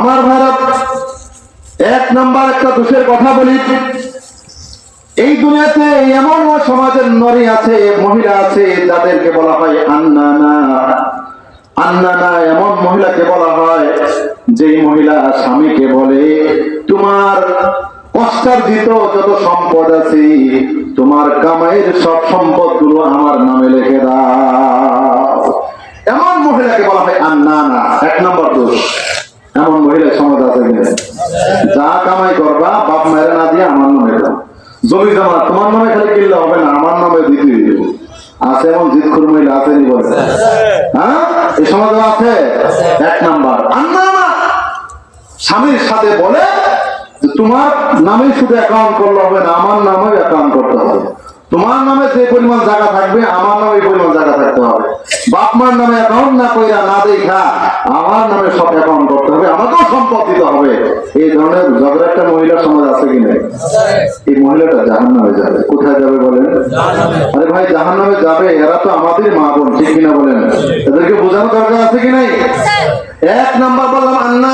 আমার ভারত, এক নাম্বার একটা দোষের কথা বলি। এই দুনিয়াতে এমন সমাজের নারী আছে, মহিলা আছে, যাদেরকে বলা হয় আন্নানা। আন্নানা এমন মহিলাকে বলা হয়, যেই মহিলা স্বামীকে বলে, তোমার কষ্টার্জিত যত সম্পদ আছে, তোমার কামাইয়ের সব সম্পদগুলো আমার নামে লিখে দাও। এমন মহিলাকে বলা হয় আন্নানা। এক নম্বর দোষ এমন মহিলা সমাজ আছে কিনা যা কামাই করবা মায়ের না দিয়ে আমার নামে দাও জমি জমা তোমার নামে খালি কিনলে হবে না, আমার নামে দিতে দিব। আছে এমন জিতখুর মহিলা আছে নি বলে? হ্যাঁ? এই সমাজে আছে? এক নাম্বার। আন্নানা স্বামীর সাথে বলে তোমার নামে শুধু অ্যাকাউন্ট করলে হবে না, আমার নামে অ্যাকাউন্ট করতে হবে। তোমার নামে যে পরিমাণ জায়গা থাকবে, আমার নামে পরিমাণ জায়গা থাকতে হবে। বাপ মার নামে অ্যাকাউন্ট না কইরা না দেখা, আমার নামে সব অ্যাকাউন্ট করতে হবে। আমাকেও দিতে হবে। এই ধরনের ঝগড়া একটা মহিলা সমাজ আছে কিনা? এই মহিলাটা জাহান নামে যাবে। কোথায় যাবে বলেন? আরে ভাই জাহান নামে যাবে। এরা তো আমাদের মা বোন ঠিক কিনা বলেন? এদেরকে বোঝানো দরকার আছে কি নাই? এক নাম্বার বললাম আন্না